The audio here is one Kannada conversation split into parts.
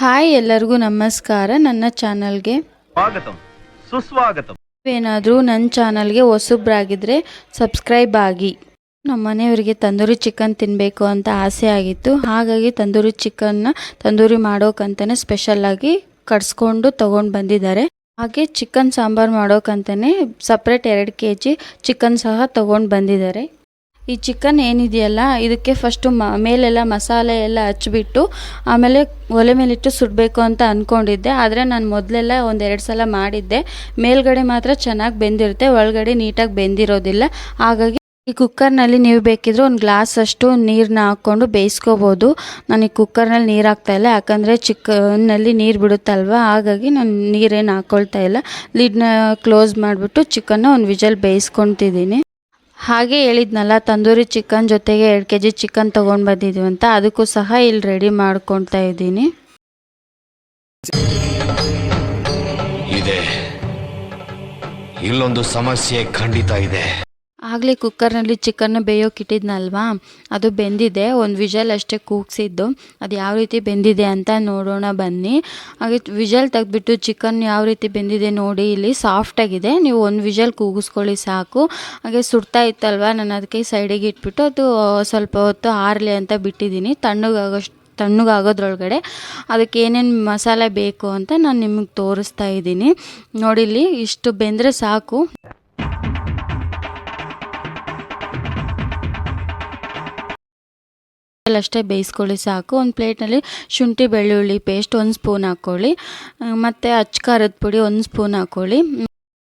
ಹಾಯ್ ಎಲ್ಲರಿಗೂ ನಮಸ್ಕಾರ ನನ್ನ ಚಾನಲ್ಗೆ. ಏನಾದರೂ ನನ್ನ ಚಾನಲ್ಗೆ ಹೊಸಬ್ರಾಗಿದ್ರೆ ಸಬ್ಸ್ಕ್ರೈಬ್ ಆಗಿ. ನಮ್ಮ ಮನೆಯವರಿಗೆ ತಂದೂರಿ ಚಿಕನ್ ತಿನ್ನಬೇಕು ಅಂತ ಆಸೆ ಆಗಿತ್ತು. ಹಾಗಾಗಿ ತಂದೂರಿ ಚಿಕನ್ನ ತಂದೂರಿ ಮಾಡೋಕ್ಕಂತಲೇ ಸ್ಪೆಷಲ್ಲಾಗಿ ಕಟ್ಸ್ಕೊಂಡು ತೊಗೊಂಡು ಬಂದಿದ್ದಾರೆ. ಹಾಗೆ ಚಿಕನ್ ಸಾಂಬಾರು ಮಾಡೋಕ್ಕಂತಲೇ ಸಪ್ರೇಟ್ ಎರಡು ಕೆ ಜಿ ಚಿಕನ್ ಸಹ ತೊಗೊಂಡು ಬಂದಿದ್ದಾರೆ. ಈ ಚಿಕನ್ ಏನಿದೆಯಲ್ಲ, ಇದಕ್ಕೆ ಫಸ್ಟು ಮ, ಮೇಲೆಲ್ಲ ಮಸಾಲೆ ಎಲ್ಲ ಹಚ್ಚಿಬಿಟ್ಟು ಆಮೇಲೆ ಒಲೆ ಮೇಲಿಟ್ಟು ಸುಡಬೇಕು ಅಂತ ಅಂದ್ಕೊಂಡಿದ್ದೆ ಆದರೆ ನಾನು ಮೊದಲೆಲ್ಲ ಒಂದೆರಡು ಸಲ ಮಾಡಿದ್ದೆ. ಮೇಲ್ಗಡೆ ಮಾತ್ರ ಚೆನ್ನಾಗಿ ಬೆಂದಿರುತ್ತೆ, ಒಳಗಡೆ ನೀಟಾಗಿ ಬೆಂದಿರೋದಿಲ್ಲ. ಹಾಗಾಗಿ ಈ ಕುಕ್ಕರ್ನಲ್ಲಿ ನೀವು ಬೇಕಿದ್ರೆ ಒಂದು ಗ್ಲಾಸ್ ಅಷ್ಟು ನೀರನ್ನ ಹಾಕ್ಕೊಂಡು ಬೇಯಿಸ್ಕೋಬೋದು. ನಾನು ಈ ಕುಕ್ಕರ್ನಲ್ಲಿ ನೀರು ಹಾಕ್ತಾ ಇಲ್ಲ, ಯಾಕಂದರೆ ಚಿಕನ್ನಲ್ಲಿ ನೀರು ಬಿಡುತ್ತಲ್ವ? ಹಾಗಾಗಿ ನಾನು ನೀರೇನು ಹಾಕ್ಕೊಳ್ತಾ ಇಲ್ಲ. ಲಿಡ್ನ ಕ್ಲೋಸ್ ಮಾಡಿಬಿಟ್ಟು ಚಿಕನ್ನ ಒಂದು ವಿಜಲ್ ಬೇಯಿಸ್ಕೊತಿದ್ದೀನಿ. ಹಾಗೆ ಹೇಳಿದ್ನಲ್ಲ, ತಂದೂರಿ ಚಿಕನ್ ಜೊತೆಗೆ ಎರಡು ಕೆ ಜಿ ಚಿಕನ್ ತೊಗೊಂಡು ಬಂದಿದ್ದೀವಿ ಅಂತ, ಅದಕ್ಕೂ ಸಹ ಇಲ್ಲಿ ರೆಡಿ ಮಾಡ್ಕೊಳ್ತಾ ಇದ್ದೀನಿ. ಇದೆ. ಇಲ್ಲೊಂದು ಸಮಸ್ಯೆ ಖಂಡಿತ ಇದೆ. ಆಗಲೇ ಕುಕ್ಕರ್ನಲ್ಲಿ ಚಿಕನ್ನ ಬೇಯೋಕೆ ಇಟ್ಟಿದ್ನಲ್ವಾ? ಅದು ಬೆಂದಿದೆ. ಒಂದು ವಿಜಲ್ ಅಷ್ಟೇ ಕೂಗಿಸಿದ್ದು. ಅದು ಯಾವ ರೀತಿ ಬೆಂದಿದೆ ಅಂತ ನೋಡೋಣ ಬನ್ನಿ. ಹಾಗೆ ವಿಜಲ್ ತೆಗೆದ್ಬಿಟ್ಟು ಚಿಕನ್ ಯಾವ ರೀತಿ ಬೆಂದಿದೆ ನೋಡಿ. ಇಲ್ಲಿ ಸಾಫ್ಟಾಗಿದೆ ನೀವು ಒಂದು ವಿಜಲ್ ಕೂಗಿಸ್ಕೊಳ್ಳಿ ಸಾಕು. ಹಾಗೆ ಸುಡ್ತಾ ಇತ್ತಲ್ವ? ನಾನು ಅದಕ್ಕೆ ಸೈಡಿಗೆ ಇಟ್ಬಿಟ್ಟು ಅದು ಸ್ವಲ್ಪ ಹೊತ್ತು ಆರಲಿ ಅಂತ ಬಿಟ್ಟಿದ್ದೀನಿ. ತಣ್ಣಗಾಗೋಷ್ಟು, ತಣ್ಣಗಾಗೋದ್ರೊಳಗಡೆ ಅದಕ್ಕೆ ಏನೇನು ಮಸಾಲೆ ಬೇಕು ಅಂತ ನಾನು ನಿಮಗೆ ತೋರಿಸ್ತಾ ಇದ್ದೀನಿ. ನೋಡಿಲ್ಲಿ ಇಷ್ಟು ಬೆಂದರೆ ಸಾಕು. ಅಷ್ಟೇ ಬೇಯಿಸ್ಕೊಳ್ಳಿ ಸಾಕು. ಒಂದು ಪ್ಲೇಟ್ನಲ್ಲಿ ಶುಂಠಿ ಬೆಳ್ಳುಳ್ಳಿ ಪೇಸ್ಟ್ ಒಂದು ಸ್ಪೂನ್ ಹಾಕ್ಕೊಳ್ಳಿ. ಮತ್ತು ಅಚ್ಚ ಖಾರದ ಪುಡಿ ಒಂದು ಸ್ಪೂನ್ ಹಾಕ್ಕೊಳ್ಳಿ.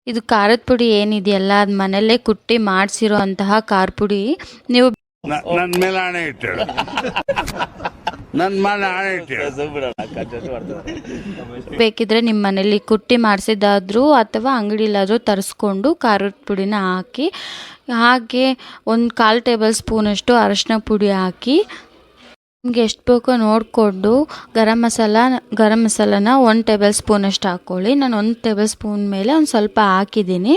ಇದು ಖಾರದ ಪುಡಿ ಏನಿದೆಯಲ್ಲ ಅದು ಮನೆಯಲ್ಲೇ ಕುಟ್ಟಿ ಮಾಡಿಸಿರೋ ಅಂತಹ ಖಾರ ಪುಡಿ. ನೀವು ನನ್ನ ನನ್ ಮೇಲೆ ಆಣೆ ಇಟ್ಟು ಮೇಲೆ ಆಣೆ ಬೇಕಿದ್ರೆ ನಿಮ್ಮ ಮನೇಲಿ ಕುಟ್ಟಿ ಮಾಡಿಸಿದ್ದಾದ್ರೂ ಅಥವಾ ಅಂಗಡಿಲಾದರೂ ತರಿಸ್ಕೊಂಡು ಖಾರದ ಪುಡಿನ ಹಾಕಿ ಹಾಗೆ ಒಂದು ಕಾಲು ಟೇಬಲ್ ಸ್ಪೂನಷ್ಟು ಅರಶಿನ ಪುಡಿ ಹಾಕಿ ನಿಮಗೆ ಎಷ್ಟು ಬೇಕೋ ನೋಡಿಕೊಂಡು ಗರಂ ಮಸಾಲ, ಗರಂ ಮಸಾಲನ ಒಂದು ಟೇಬಲ್ ಸ್ಪೂನಷ್ಟು ಹಾಕ್ಕೊಳ್ಳಿ ನಾನು ಒಂದು ಟೇಬಲ್ ಸ್ಪೂನ್ ಮೇಲೆ ಒಂದು ಸ್ವಲ್ಪ ಹಾಕಿದ್ದೀನಿ.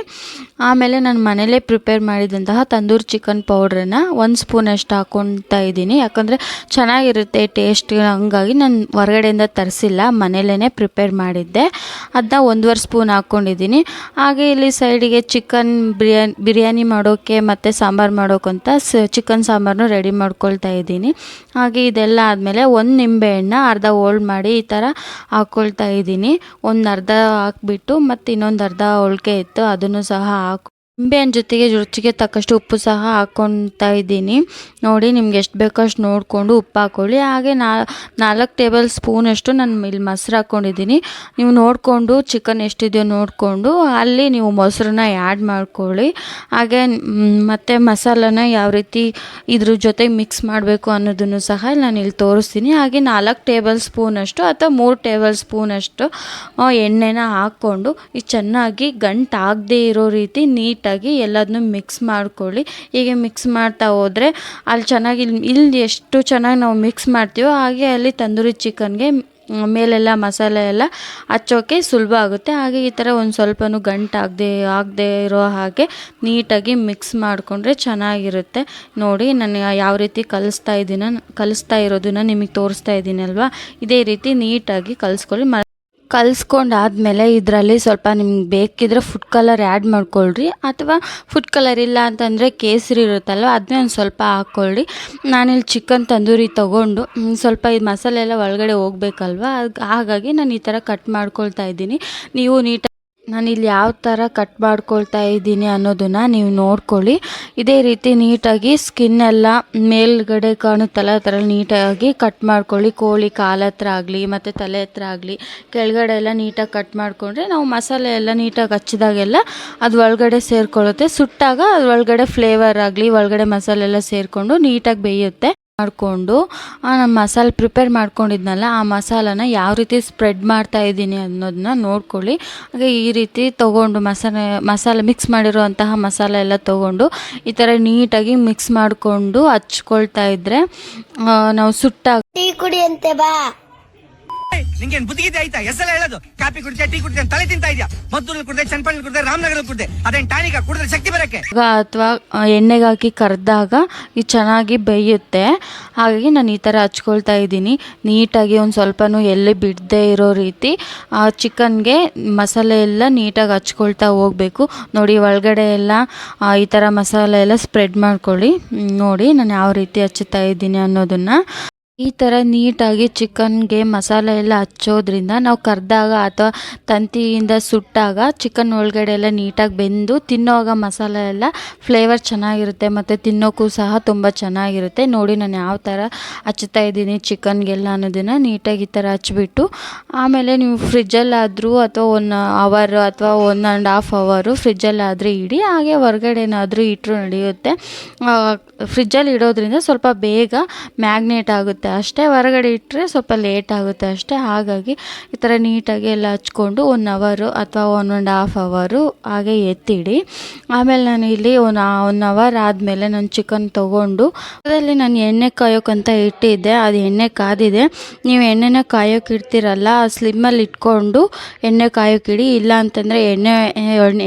ಆಮೇಲೆ ನಾನು ಮನೇಲೇ ಪ್ರಿಪೇರ್ ಮಾಡಿದಂತಹ ತಂದೂರಿ ಚಿಕನ್ ಪೌಡ್ರನ್ನ ಒಂದು ಸ್ಪೂನಷ್ಟು ಹಾಕ್ಕೊತಾ ಇದ್ದೀನಿ. ಯಾಕಂದರೆ ಚೆನ್ನಾಗಿರುತ್ತೆ ಟೇಸ್ಟ್ ಹಂಗಾಗಿ ನಾನು ಹೊರಗಡೆಯಿಂದ ತರಿಸಿಲ್ಲ ಮನೇಲೇ ಪ್ರಿಪೇರ್ ಮಾಡಿದ್ದೆ. ಅದನ್ನ ಒಂದೂವರೆ ಸ್ಪೂನ್ ಹಾಕ್ಕೊಂಡಿದ್ದೀನಿ ಹಾಗೆ ಇಲ್ಲಿ ಸೈಡಿಗೆ ಚಿಕನ್ ಬಿರಿಯಾನಿ ಬಿರಿಯಾನಿ ಮಾಡೋಕ್ಕೆ ಮತ್ತು ಸಾಂಬಾರು ಮಾಡೋಕ್ಕಂತ ಸ ಚಿಕನ್ ಸಾಂಬಾರನ್ನು ರೆಡಿ ಮಾಡ್ಕೊಳ್ತಾ ಇದ್ದೀನಿ. ಹಾಗೆ ಇದೆಲ್ಲ ಆದಮೇಲೆ ಒಂದು ನಿಂಬೆಹಣ್ಣು ಅರ್ಧ ಹೋಳ್ ಮಾಡಿ ಈ ಥರ ಹಾಕ್ಕೊಳ್ತಾ ಇದ್ದೀನಿ. ಒಂದು ಅರ್ಧ ಹಾಕ್ಬಿಟ್ಟು ಮತ್ತು ಇನ್ನೊಂದು ಅರ್ಧ ಹೋಳ್ಗೆ ಇತ್ತು, ಅದನ್ನು ಸಹ ಹಾಕಿ ನಿಂಬೆಹಣ್ಣು ಜೊತೆಗೆ ರುಚಿಗೆ ತಕ್ಕಷ್ಟು ಉಪ್ಪು ಸಹ ಹಾಕ್ಕೊತಾ ಇದ್ದೀನಿ. ನೋಡಿ, ನಿಮ್ಗೆ ಎಷ್ಟು ಬೇಕೋ ಅಷ್ಟು ನೋಡಿಕೊಂಡು ಉಪ್ಪು ಹಾಕ್ಕೊಳ್ಳಿ ಹಾಗೆ ನಾಲ್ಕು ಟೇಬಲ್ ಸ್ಪೂನಷ್ಟು ನಾನು ಇಲ್ಲಿ ಮೊಸರು ಹಾಕ್ಕೊಂಡಿದ್ದೀನಿ ನೀವು ನೋಡಿಕೊಂಡು, ಚಿಕನ್ ಎಷ್ಟಿದೆಯೋ ನೋಡಿಕೊಂಡು, ಅಲ್ಲಿ ನೀವು ಮೊಸರನ್ನ ಆ್ಯಡ್ ಮಾಡ್ಕೊಳ್ಳಿ. ಹಾಗೆ ಮತ್ತು ಮಸಾಲನ ಯಾವ ರೀತಿ ಇದ್ರ ಜೊತೆ ಮಿಕ್ಸ್ ಮಾಡಬೇಕು ಅನ್ನೋದನ್ನು ಸಹ ನಾನು ಇಲ್ಲಿ ತೋರಿಸ್ತೀನಿ. ಹಾಗೆ ನಾಲ್ಕು ಟೇಬಲ್ ಸ್ಪೂನಷ್ಟು ಅಥವಾ ಮೂರು ಟೇಬಲ್ ಸ್ಪೂನಷ್ಟು ಎಣ್ಣೆನ ಹಾಕ್ಕೊಂಡು, ಈ ಚೆನ್ನಾಗಿ ಗಂಟಾಗದೇ ಇರೋ ರೀತಿ ನೀಟಾಗಿ ಎಲ್ಲದನ್ನೂ ಮಿಕ್ಸ್ ಮಾಡ್ಕೊಳ್ಳಿ. ಹೀಗೆ ಮಿಕ್ಸ್ ಮಾಡ್ತಾ ಹೋದರೆ ಅಲ್ಲಿ ಚೆನ್ನಾಗಿ ಇಲ್ಲಿ ಎಷ್ಟು ಚೆನ್ನಾಗಿ ನಾವು ಮಿಕ್ಸ್ ಮಾಡ್ತೀವೋ ಹಾಗೆ ಅಲ್ಲಿ ತಂದೂರಿ ಚಿಕನ್ಗೆ ಮೇಲೆಲ್ಲ ಮಸಾಲೆ ಎಲ್ಲ ಹಚ್ಚೋಕೆ ಸುಲಭ ಆಗುತ್ತೆ. ಹಾಗೆ ಈ ಥರ ಒಂದು ಸ್ವಲ್ಪನೂ ಗಂಟು ಆಗದೆ ಆಗದೆ ಇರೋ ಹಾಗೆ ನೀಟಾಗಿ ಮಿಕ್ಸ್ ಮಾಡಿಕೊಂಡ್ರೆ ಚೆನ್ನಾಗಿರುತ್ತೆ. ನೋಡಿ, ನಾನು ಯಾವ ರೀತಿ ಕಲಿಸ್ತಾ ಇದ್ದೀನ, ಕಲಿಸ್ತಾ ಇರೋದನ್ನ ನಿಮಗೆ ತೋರಿಸ್ತಾ ಇದ್ದೀನಲ್ವಾ? ಇದೇ ರೀತಿ ನೀಟಾಗಿ ಕಲಿಸ್ಕೊಳ್ಳಿ. ಕಲಿಸ್ಕೊಂಡಾದ್ಮೇಲೆ ಇದರಲ್ಲಿ ಸ್ವಲ್ಪ ನಿಮ್ಗೆ ಬೇಕಿದ್ರೆ ಫುಡ್ ಕಲರ್ ಆ್ಯಡ್ ಮಾಡ್ಕೊಳ್ರಿ ಅಥವಾ ಫುಡ್ ಕಲರ್ ಇಲ್ಲ ಅಂತಂದರೆ ಕೇಸರಿ ಇರುತ್ತಲ್ವ ಅದನ್ನೇ ಒಂದು ಸ್ವಲ್ಪ ಹಾಕ್ಕೊಳ್ಳಿ ನಾನಿಲ್ಲಿ ಚಿಕನ್ ತಂದೂರಿ ತೊಗೊಂಡು ಸ್ವಲ್ಪ ಇದು ಮಸಾಲೆ ಎಲ್ಲ ಒಳಗಡೆ ಹೋಗ್ಬೇಕಲ್ವ ಹಾಗಾಗಿ ನಾನು ಈ ಥರ ಕಟ್ ಮಾಡ್ಕೊಳ್ತಾ ಇದ್ದೀನಿ. ನೀವು ನೀಟಾಗಿ ನಾನಿಲ್ಲಿ ಯಾವ ಥರ ಕಟ್ ಮಾಡ್ಕೊಳ್ತಾ ಇದ್ದೀನಿ ಅನ್ನೋದನ್ನು ನೀವು ನೋಡ್ಕೊಳ್ಳಿ. ಇದೇ ರೀತಿ ನೀಟಾಗಿ ಸ್ಕಿನ್ ಎಲ್ಲ ಮೇಲ್ಗಡೆ ಕಾಣುತ್ತಲ್ಲ ಆ ಥರ ನೀಟಾಗಿ ಕಟ್ ಮಾಡ್ಕೊಳ್ಳಿ. ಕೋಳಿ ಕಾಲ ಹತ್ರ ಆಗಲಿ, ಮತ್ತು ತಲೆ ಹತ್ರ ಆಗಲಿ, ಕೆಳಗಡೆ ಎಲ್ಲ ನೀಟಾಗಿ ಕಟ್ ಮಾಡಿಕೊಂಡ್ರೆ ನಾವು ಮಸಾಲೆ ಎಲ್ಲ ನೀಟಾಗಿ ಹಚ್ಚಿದಾಗೆಲ್ಲ ಅದು ಒಳಗಡೆ ಸೇರಿಕೊಳ್ಳುತ್ತೆ. ಸುಟ್ಟಾಗ ಅದು ಒಳಗಡೆ ಫ್ಲೇವರ್ ಆಗಲಿ, ಒಳಗಡೆ ಮಸಾಲೆ ಎಲ್ಲ ಸೇರಿಕೊಂಡು ನೀಟಾಗಿ ಬೇಯುತ್ತೆ. ಮಾಡಿಕೊಂಡು ನಾನು ಮಸಾಲೆ ಪ್ರಿಪೇರ್ ಮಾಡ್ಕೊಂಡಿದ್ನಲ್ಲ, ಆ ಮಸಾಲಾನ ಯಾವ ರೀತಿ ಸ್ಪ್ರೆಡ್ ಮಾಡ್ತಾ ಇದ್ದೀನಿ ಅನ್ನೋದನ್ನ ನೋಡ್ಕೊಳ್ಳಿ. ಹಾಗೆ ಈ ರೀತಿ ತೊಗೊಂಡು ಮಸಾಲೆ ಮಸಾಲೆ ಮಿಕ್ಸ್ ಮಾಡಿರುವಂತಹ ಮಸಾಲೆ ಎಲ್ಲ ತೊಗೊಂಡು, ಈ ಥರ ನೀಟಾಗಿ ಮಿಕ್ಸ್ ಮಾಡಿಕೊಂಡು ಹಚ್ಕೊಳ್ತಾ ಇದ್ದರೆ ನಾವು ಸುಟ್ಟಾಗ ಟೀ ಕುಡಿಯಂತೆ ಬಾ. ನಿಂಗೇನ್ ಬುದ್ಧಿಗಿದೆ ಆಯ್ತಾ? ಎಸ್ಸೆಲ್ಲ ಹೇಳೋದು. ಕಾಫಿ ಕುಡಿದೆ, ಟೀ ಕುಡಿದೆ, ತಲೆ ತಿಂತಾ ಇದ್ಯಾ? ಮದ್ದೂರಲ್ಲಿ ಕುಡಿದೆ ಚನ್ನಪಳ್ಳಿ ಕುಡಿದೆ ರಾಮನಗರ ಕುಡಿದೆ. ಅದೇನ್ ಟಾನಿಕ? ಕುಡಿದ್ರೆ ಶಕ್ತಿ ಬರಕ್ಕೆ ಅಥವಾ ಎಣ್ಣೆಗೆ ಹಾಕಿ ಕರೆದಾಗ ಇದು ಚೆನ್ನಾಗಿ ಬೇಯುತ್ತೆ. ಹಾಗಾಗಿ ನಾನು ಈ ಥರ ಹಚ್ಕೊಳ್ತಾ ಇದ್ದೀನಿ. ನೀಟಾಗಿ ಒಂದು ಸ್ವಲ್ಪನೂ ಎಲ್ಲಿ ಬಿಡದೆ ಇರೋ ರೀತಿ, ಆ, ಚಿಕನ್ಗೆ ಮಸಾಲೆ ಎಲ್ಲ ನೀಟಾಗಿ ಹಚ್ಕೊಳ್ತಾ ಹೋಗಬೇಕು. ನೋಡಿ, ಒಳಗಡೆ ಎಲ್ಲ ಈ ಥರ ಮಸಾಲೆ ಎಲ್ಲ ಸ್ಪ್ರೆಡ್ ಮಾಡ್ಕೊಳ್ಳಿ. ನೋಡಿ, ನಾನು ಯಾವ ರೀತಿ ಹಚ್ಚುತ್ತಾ ಇದ್ದೀನಿ ಅನ್ನೋದನ್ನು. ಈ ಥರ ನೀಟಾಗಿ ಚಿಕನ್ಗೆ ಮಸಾಲೆ ಎಲ್ಲ ಹಚ್ಚೋದ್ರಿಂದ ನಾವು ಕರೆದಾಗ ಅಥವಾ ತಂತಿಯಿಂದ ಸುಟ್ಟಾಗ ಚಿಕನ್ ಒಳಗಡೆ ಎಲ್ಲ ನೀಟಾಗಿ ಬೆಂದು ತಿನ್ನೋವಾಗ ಮಸಾಲೆ ಎಲ್ಲ ಫ್ಲೇವರ್ ಚೆನ್ನಾಗಿರುತ್ತೆ ಮತ್ತು ತಿನ್ನೋಕ್ಕೂ ಸಹ ತುಂಬ ಚೆನ್ನಾಗಿರುತ್ತೆ. ನೋಡಿ ನಾನು ಯಾವ ಥರ ಹಚ್ತಾ ಇದ್ದೀನಿ ಚಿಕನ್ಗೆಲ್ಲ ಅನ್ನೋದನ್ನು ನೀಟಾಗಿ ಈ ಥರ ಹಚ್ಬಿಟ್ಟು ಆಮೇಲೆ ನೀವು ಫ್ರಿಜ್ಜಲ್ಲಾದರೂ ಅಥವಾ ಒನ್ ಅವರ್ ಅಥವಾ ಒನ್ ಆ್ಯಂಡ್ ಹಾಫ್ ಅವರು ಫ್ರಿಜ್ಜಲ್ಲಾದರೆ ಇಡಿ, ಹಾಗೆ ಹೊರ್ಗಡೆನಾದರೂ ಇಟ್ಟರು ನಡೆಯುತ್ತೆ. ಫ್ರಿಜ್ಜಲ್ಲಿ ಇಡೋದ್ರಿಂದ ಸ್ವಲ್ಪ ಬೇಗ ಮ್ಯಾಗ್ನೇಟ್ ಆಗುತ್ತೆ. ಅಷ್ಟೇ ಹೊರಗಡೆ ಇಟ್ಟರೆ ಸ್ವಲ್ಪ ಲೇಟ್ ಆಗುತ್ತೆ ಅಷ್ಟೇ. ಹಾಗಾಗಿ ಈ ಥರ ನೀಟಾಗಿ ಎಲ್ಲ ಹಚ್ಕೊಂಡು ಒನ್ ಅವರು ಅಥವಾ ಒನ್ ಆ್ಯಂಡ್ ಹಾಫ್ ಅವರು ಹಾಗೆ ಎತ್ತಿಡಿ. ಆಮೇಲೆ ನಾನು ಇಲ್ಲಿ ಒನ್ ಒನ್ ಅವರ್ ಆದಮೇಲೆ ನಾನು ಚಿಕನ್ ತೊಗೊಂಡು, ಅದರಲ್ಲಿ ನಾನು ಎಣ್ಣೆ ಕಾಯೋಕ್ಕಂತ ಇಟ್ಟಿದ್ದೆ. ಅದು ಎಣ್ಣೆ ಕಾದಿದೆ. ನೀವು ಎಣ್ಣೆನ ಕಾಯೋಕೆ ಇಡ್ತೀರಲ್ಲ ಸ್ಲಿಮ್ಮಲ್ಲಿ ಇಟ್ಕೊಂಡು ಎಣ್ಣೆ ಕಾಯೋಕ್ಕಿಡಿ ಇಲ್ಲ ಅಂತಂದರೆ ಎಣ್ಣೆ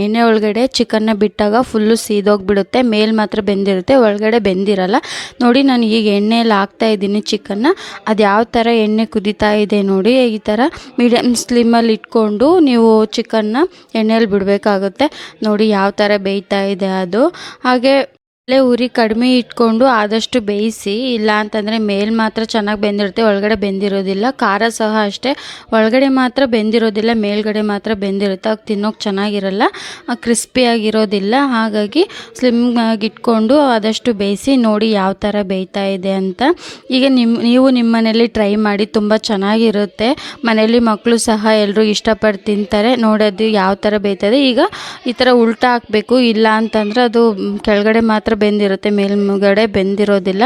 ಎಣ್ಣೆ ಒಳಗಡೆ ಚಿಕನ್ನ ಬಿಟ್ಟಾಗ ಫುಲ್ಲು ಸೀದೋಗಿಬಿಡುತ್ತೆ. ಮೇಲೆ ಮಾತ್ರ ಬೆಂದಿರುತ್ತೆ, ಒಳಗಡೆ ಬೆಂದಿರಲ್ಲ. ನೋಡಿ ನಾನು ಈಗ ಎಣ್ಣೆಯಲ್ಲಿ ಹಾಕ್ತಾ ಇದ್ದೀನಿ ಚಿಕನ್ನ ಅದು ಯಾವ ಥರ ಎಣ್ಣೆ ಕುದೀತಾ ಇದೆ ನೋಡಿ, ಈ ಥರ ಮೀಡಿಯಮ್ ಸ್ಲಿಮ್ಮಲ್ಲಿ ಇಟ್ಕೊಂಡು ನೀವು ಚಿಕನ್ನ ಎಣ್ಣೆಯಲ್ಲಿ ಬಿಡಬೇಕಾಗುತ್ತೆ. ನೋಡಿ ಯಾವ ಥರ ಬೇಯ್ತಾ ಇದೆ ಅದು. ಹಾಗೆ ಅಲ್ಲೇ ಉರಿ ಕಡಿಮೆ ಇಟ್ಕೊಂಡು ಆದಷ್ಟು ಬೇಯಿಸಿ, ಇಲ್ಲ ಅಂತಂದರೆ ಮೇಲ್ ಮಾತ್ರ ಚೆನ್ನಾಗಿ ಬೆಂದಿರುತ್ತೆ, ಒಳಗಡೆ ಬೆಂದಿರೋದಿಲ್ಲ. ಖಾರ ಸಹ ಅಷ್ಟೇ. ಒಳಗಡೆ ಮಾತ್ರ ಬೆಂದಿರೋದಿಲ್ಲ, ಮೇಲ್ಗಡೆ ಮಾತ್ರ ಬೆಂದಿರುತ್ತೆ. ಅವಾಗ ತಿನ್ನೋಕೆ ಚೆನ್ನಾಗಿರಲ್ಲ ಕ್ರಿಸ್ಪಿಯಾಗಿರೋದಿಲ್ಲ ಹಾಗಾಗಿ ಸ್ಲಿಮ್ ಆಗಿ ಇಟ್ಕೊಂಡು ಆದಷ್ಟು ಬೇಯಿಸಿ ನೋಡಿ ಯಾವ ಥರ ಬೇಯ್ತಾ ಇದೆ ಅಂತ. ಈಗ ನಿಮ್ಮ ನೀವು ನಿಮ್ಮ ಮನೇಲಿ ಟ್ರೈ ಮಾಡಿ ತುಂಬ ಚೆನ್ನಾಗಿರುತ್ತೆ. ಮನೆಯಲ್ಲಿ ಮಕ್ಕಳು ಸಹ ಎಲ್ಲರೂ ಇಷ್ಟಪಟ್ಟು ತಿಂತಾರೆ. ನೋಡೋದು ಯಾವ ಥರ ಬೇಯ್ತದೆ ಈಗ ಈ ಥರ ಉಲ್ಟಾ ಹಾಕಬೇಕು, ಇಲ್ಲ ಅಂತಂದರೆ ಅದು ಕೆಳಗಡೆ ಮಾತ್ರ ಬೆಂದಿರುತ್ತೆ, ಮೇಲ್ಮುಗಡೆ ಬೆಂದಿರೋದಿಲ್ಲ.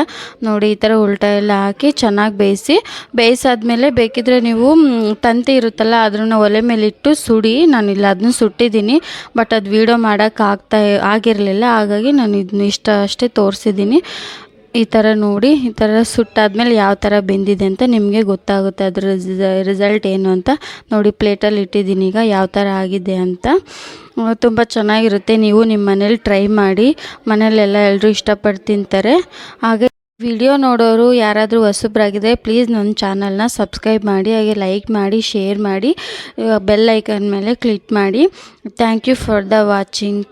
ನೋಡಿ, ಈ ಥರ ಉಲ್ಟಾ ಎಲ್ಲ ಹಾಕಿ ಚೆನ್ನಾಗಿ ಬೇಯಿಸಿ, ಬೇಯಿಸಾದ್ಮೇಲೆ ಬೇಕಿದ್ರೆ ನೀವು ತಂತಿ ಇರುತ್ತಲ್ಲ ಅದನ್ನ ಒಲೆ ಮೇಲೆ ಇಟ್ಟು ಸುಡಿ ನಾನು ಇಲ್ಲ ಅದನ್ನ ಸುಟ್ಟಿದ್ದೀನಿ. ಬಟ್ ಅದು ವೀಡಿಯೋ ಮಾಡೋಕ್ಕಾಗ್ತಾ ಆಗಿರಲಿಲ್ಲ. ಹಾಗಾಗಿ ನಾನು ಇದನ್ನ ಇಷ್ಟ ಅಷ್ಟೇ ತೋರಿಸಿದ್ದೀನಿ. ಈ ಥರ ನೋಡಿ, ಈ ಥರ ಸುಟ್ಟಾದ್ಮೇಲೆ ಯಾವ ಥರ ಬೆಂದಿದೆ ಅಂತ ನಿಮಗೆ ಗೊತ್ತಾಗುತ್ತೆ. ಅದ್ರ ರಿಸಲ್ಟ್ ಏನು ಅಂತ ನೋಡಿ ಪ್ಲೇಟಲ್ಲಿ ಇಟ್ಟಿದ್ದೀನಿ. ಈಗ ಯಾವ ಥರ ಆಗಿದೆ ಅಂತ. ತುಂಬ ಚೆನ್ನಾಗಿರುತ್ತೆ. ನೀವು ನಿಮ್ಮ ಮನೇಲಿ ಟ್ರೈ ಮಾಡಿ. ಮನೇಲೆಲ್ಲ ಎಲ್ಲರೂ ಇಷ್ಟಪಟ್ಟು ತಿಂತಾರೆ. ಹಾಗೆ ವಿಡಿಯೋ ನೋಡೋರು ಯಾರಾದರೂ ಹೊಸಬ್ರಾಗಿದ್ದರೆ ಪ್ಲೀಸ್ ನನ್ನ ಚಾನಲ್ನ ಸಬ್ಸ್ಕ್ರೈಬ್ ಮಾಡಿ, ಹಾಗೆ ಲೈಕ್ ಮಾಡಿ ಶೇರ್ ಮಾಡಿ ಬೆಲ್ ಐಕನ್ ಮೇಲೆ ಕ್ಲಿಕ್ ಮಾಡಿ. Thank you for the watching